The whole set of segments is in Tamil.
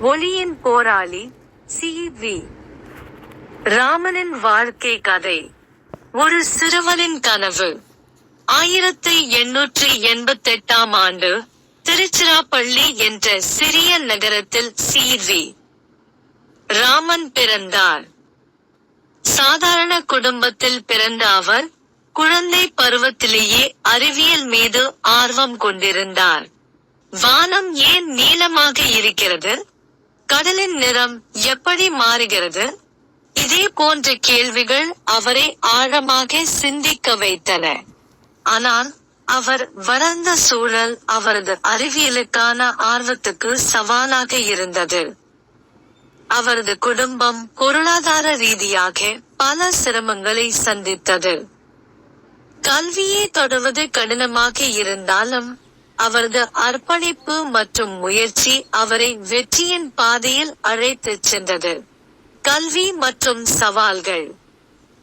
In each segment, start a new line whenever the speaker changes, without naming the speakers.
ஒளியின் போராளி சி. வி. ராமனின் வாழ்க்கை கதை. ஒரு சிறுவனின் கனவு. ஆயிரத்தி எண்ணூற்றி எண்பத்தெட்டாம் ஆண்டு திருச்சிராப்பள்ளி என்ற சிறிய நகரத்தில் சி. வி. ராமன் பிறந்தார். சாதாரண குடும்பத்தில் பிறந்த அவர் குழந்தை பருவத்திலேயே அறிவியல் மீது ஆர்வம் கொண்டிருந்தார். வானம் ஏன் நீளமாக இருக்கிறது? கடலின் நிறம் எப்படி மாறுகிறது? இதே போன்ற கேள்விகள் அவரை ஆழமாக சிந்திக்க வைத்தன. ஆனால் அவர் வளர்ந்த சூழல் அவரது அறிவியலுக்கான ஆர்வத்துக்கு சவாலாக இருந்தது. அவரது குடும்பம் பொருளாதார ரீதியாக பல சிரமங்களை சந்தித்தது. கல்வியை தொடர்வது கடினமாக இருந்தாலும் அவரது அர்ப்பணிப்பு மற்றும் முயற்சி அவரை வெற்றியின் பாதையில் அழைத்துச் சென்றது. கல்வி மற்றும் சவால்கள்.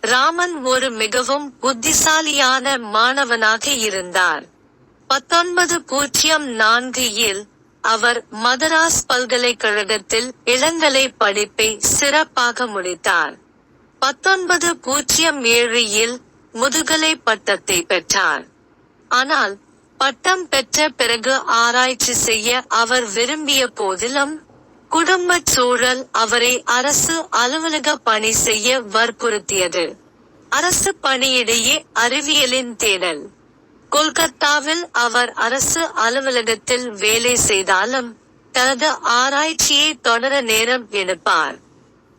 ராமன் ஒரு மிகவும் புத்திசாலியான மாணவனாக இருந்தார். பத்தொன்பது பூஜ்ஜியம் நான்கு இல் அவர் மதராஸ் பல்கலைக்கழகத்தில் இளங்கலை படிப்பை சிறப்பாக முடித்தார். பத்தொன்பது பூஜ்ஜியம் ஏழு இல் முதுகலை பட்டத்தை பெற்றார். ஆனால் பட்டம் பெற்ற பிறகு ஆராய்ச்சி செய்ய அவர் விரும்பிய போதிலும் குடும்பச் சூழல் அவரை அரசு அலுவலக பணி செய்ய வற்புறுத்தியது. அரசு பணியிடையே அறிவியலின் தேடல். கொல்கத்தாவில் அவர் அரசு அலுவலகத்தில் வேலை செய்தாலும் தனது ஆராய்ச்சியை தொடர நேரம் எடுப்பார்.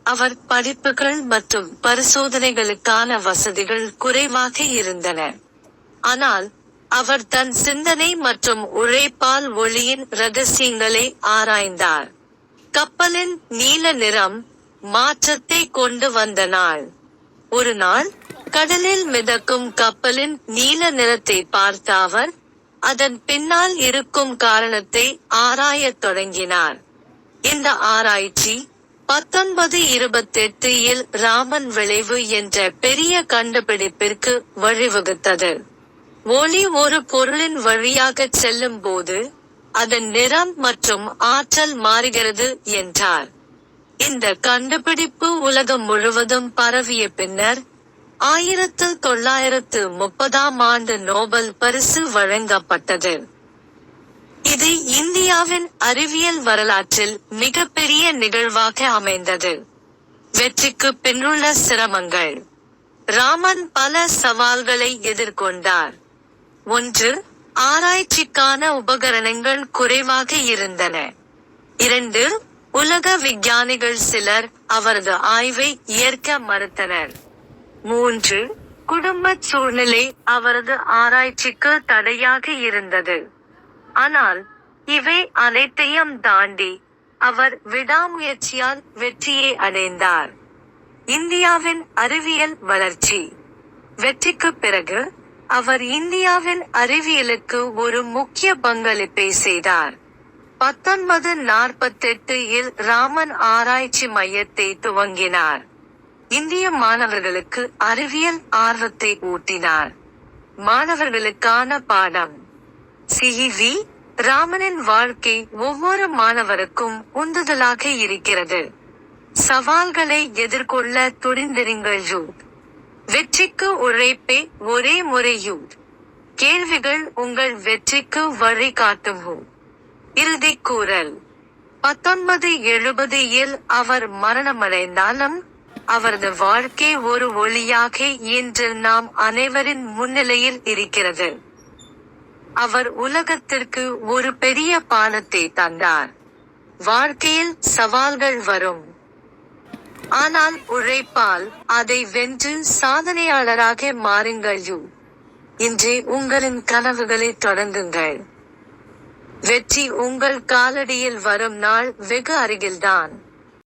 அவர் படிப்புகள் மற்றும் பரிசோதனைகளுக்கான வசதிகள் குறைவாக இருந்தன. ஆனால் அவர் தன் சிந்தனை மற்றும் உழைப்பால் ஒளியின் ரகசியங்களை ஆராய்ந்தார். கப்பலின் நீல நிறம் மாற்றத்தை கொண்டு வந்த நாள். ஒரு நாள் கடலில் மிதக்கும் கப்பலின் நீல நிறத்தை பார்த்த அவர் அதன் பின்னால் இருக்கும் காரணத்தை ஆராயத் தொடங்கினார். இந்த ஆராய்ச்சி பத்தொன்பது இருபத்தெட்டு இல் ராமன் விளைவு என்ற பெரிய கண்டுபிடிப்பிற்கு வழிவகுத்தது. ஒளி ஒரு பொருளின் வழியாக செல்லும் போது அதன் நிறம் மற்றும் ஆற்றல் மாறுகிறது என்றார். இந்த கண்டுபிடிப்பு உலகம் முழுவதும் பரவிய பின்னர் ஆயிரத்து தொள்ளாயிரத்து முப்பதாம் ஆண்டு நோபல் பரிசு வழங்கப்பட்டது. இது இந்தியாவின் அறிவியல் வரலாற்றில் மிகப்பெரிய நிகழ்வாக அமைந்தது. வெற்றிக்கு பின்னுள்ள சிரமங்கள். ராமன் பல சவால்களை எதிர்கொண்டார். ஒன்று ஆராய்ச்சிக்கான உபகரணங்கள் குறைவாக இருந்தன. இரண்டு உலக விஞ்ஞானிகள் சிலர் அவரது ஆய்வை ஏற்க மறுத்தனர். மூன்று குடும்ப சூழ்நிலை அவரது ஆராய்ச்சிக்கு தடையாக இருந்தது. ஆனால் இவை அனைத்தையும் தாண்டி அவர் விடாமுயற்சியால் வெற்றியை அடைந்தார். இந்தியாவின் அறிவியல் வளர்ச்சி. வெற்றிக்கு பிறகு அவர் இந்தியாவின் அறிவியலுக்கு ஒரு முக்கிய பங்களிப்பை செய்தார். பத்தொன்பது நாற்பத்தெட்டு இல் ராமன் ஆராய்ச்சி மையத்தை துவங்கினார். இந்திய மாணவர்களுக்கு அறிவியல் ஆர்வத்தை ஊட்டினார். மாணவர்களுக்கான பாடம். சிவி ராமனின் வாழ்க்கை ஒவ்வொரு மாணவருக்கும் உந்துதலாக இருக்கிறது. சவால்களை எதிர்கொள்ள துணிந்திருங்கள் யூத் வெற்றிக்கு உழைப்பே ஒரே முறையும் கேள்விகள் உங்கள் வெற்றிக்கு வழி காட்டுவோம். இறுதி கூறல். பத்தொன்பது எழுபது இல் அவர் மரணமடைந்தாலும் அவரது வாழ்க்கை ஒரு ஒளியாக இன்று நாம் அனைவரின் முன்னிலையில் இருக்கிறது. அவர் உலகத்திற்கு ஒரு பெரிய பானத்தை தந்தார். வாழ்க்கையில் சவால்கள் வரும். ஆனால் உழைப்பால் அதை வென்று சாதனையாளராக மாறுங்கள் யூ. இன்றே உங்களின் கனவுகளை தொடங்குங்கள். வெற்றி உங்கள் காலடியில் வரும் நாள் வெகு அருகில்தான்.